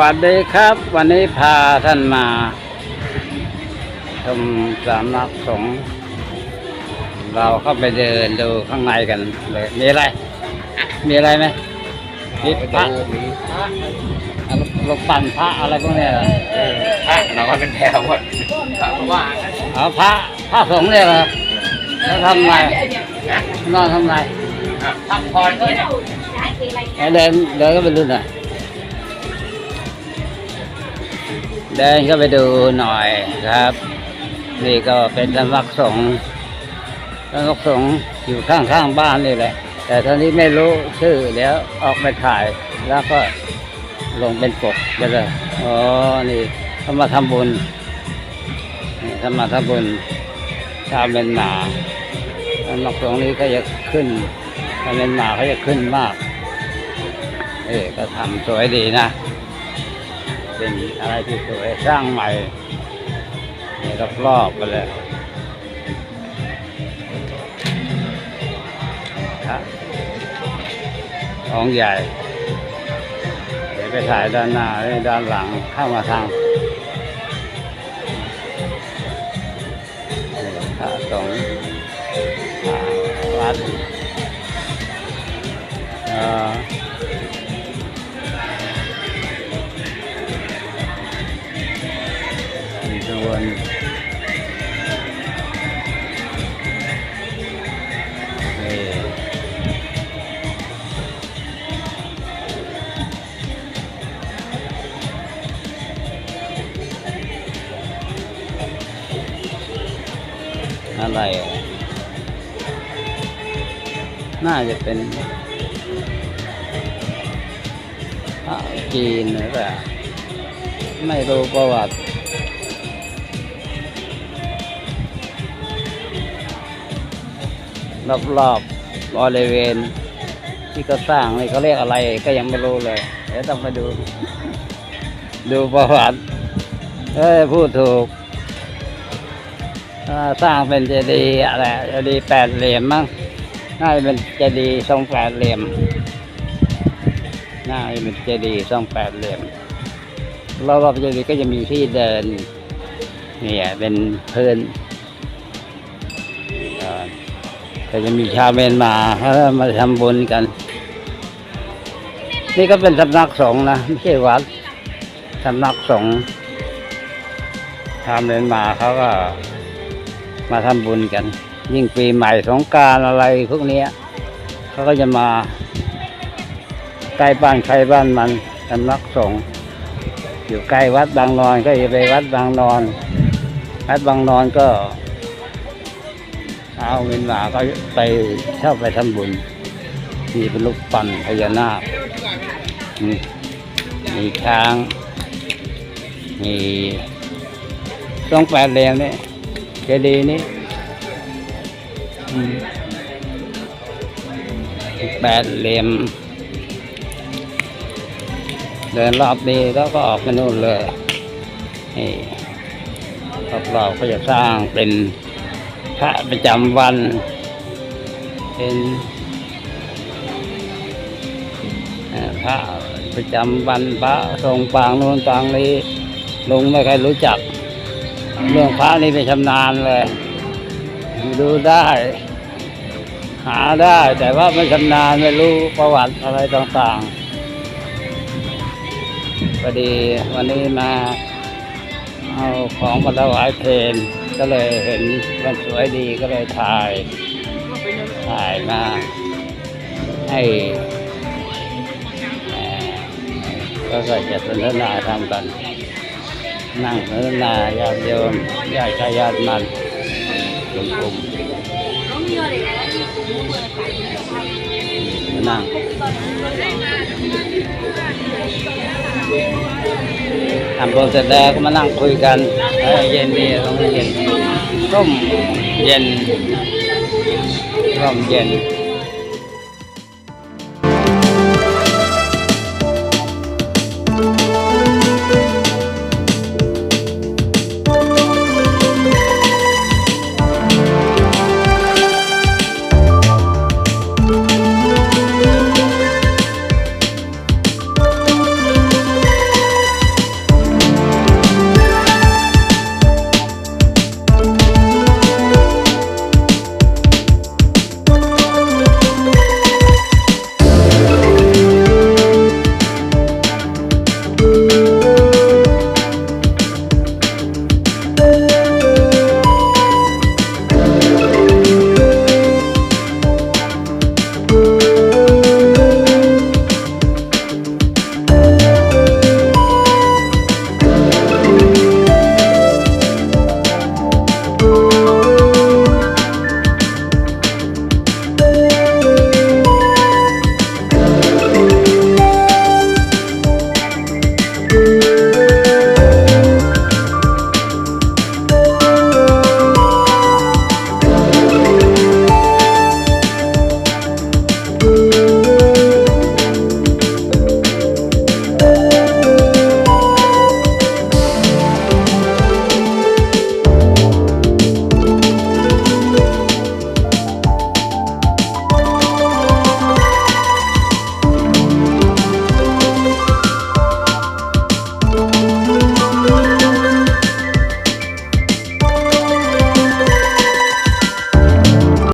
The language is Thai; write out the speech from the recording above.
วัสดีครับ วันนี้พาท่านมาชมสำนักสงฆ์เราเข้าไปเดินดูข้างในกันเลยมีอะไร มีอะไรไหมมีพระลูกปั่นพระอะไรพวกเนี้ยเหรอพระนอนเป็นแถวหมดพระว่าเอาพระพระสงฆ์เนี่ยเหรอแล้วทำไงนอนทำไงพักผ่อนด้วยนะไหนเดินเดินก็ไปดูหน่อย เดินเข้าไปดูหน่อยครับ นี่ก็เป็นสำนักสงฆ์สำนักสงฆ์อยู่ข้างๆบ้านนี่แหละ แต่ตอนนี้ไม่รู้ชื่อเดี๋ยวออกไปถ่ายแล้วก็ลงเป็นปกไปเลยอ๋อ นี่เขามาทำบุญนี่เขามาทำบุญชาวเมียนมาสำนักสงฆ์นี้ก็จะขึ้นชาวเมียนมาเขาจะขึ้นมากเออก็ทำสวยดีนะ เป็นอะไรที่สวยสร้างใหม่รอบๆไปเลยครับของใหญ่ เดี๋ยวไปถ่ายด้านหน้าด้านหลังเข้ามาทางนี่พระสงฆ์อ่าวัดอ่อ อะไร น่าจะเป็นพระจีนหรือเปล่าไม่รู้ประวัติรอบรอบๆบริเวณ ที่เขาสร้างนี่เขาเรียกอะไรก็ยังไม่รู้เลย เดี๋ยวต้องไปดู ดูประวัติเอ้ยพูดถูก สร้างเป็นเจดีย์อะไรเจดีย์แปดเหลี่ยมมั้งน่าจะเป็นเจดีย์ทรงแปดเหลี่ยมน่าจะเป็นเจดีย์ทรงแปดเหลี่ยมรอบๆเจดีย์ก็จะมีที่เดินเนี่ยเป็นพื้นอ่าก็จะมีชาวเมียนมาเขามาทำบุญกัน นี่ก็เป็นสำนักสงฆ์นะไม่ใช่วัดสำนักสงฆ์ชาวเมียนมาเขาก็ มาทำบุญกัน ยิ่งปีใหม่สงการอะไรพวกนี้เขาก็จะมาใกล้บ้านใครบ้านมันสำนักสงฆ์อยู่ใกล้วัดบางนอนก็จะไปวัดบางนอน วัดบางนอนก็ เอาเงินมาก็ไปเช่าไปทำบุญ มีเป็นลูกปั่นพญานาคมีช้าง มีต้องแปดเหลี่ยมนี่ เจดีย์นี่แปดเหลี่ยม เดินรอบนี้แล้วก็ออกไปนู่นเลยนี่รอบๆก็จะสร้างเป็นพระประจำวัน เป็นพระประจำวันพระทรงปางโน้นปางนี้ลุงไม่เคยรู้จัก เรื่องพระนี่ไม่ชำนาญเลย ดูได้ หาได้ แต่ว่าไม่ชำนาญไม่รู้ประวัติอะไรต่างๆพอดีวันนี้มาเอาของมาถวายเพลงก็เลยเห็นมันสวยดีก็เลยถ่าย ถ่ายมาให้เอ่อก็ก็จะสนทนาทำกัน นั่งสนทนาญาติโยมญาติชายญาติมันกลุ่มนั่งทำบุญเสร็จแล้วก็มานั่งคุยกันเย็นดีตรงเย็นร่มเย็นร่มเย็น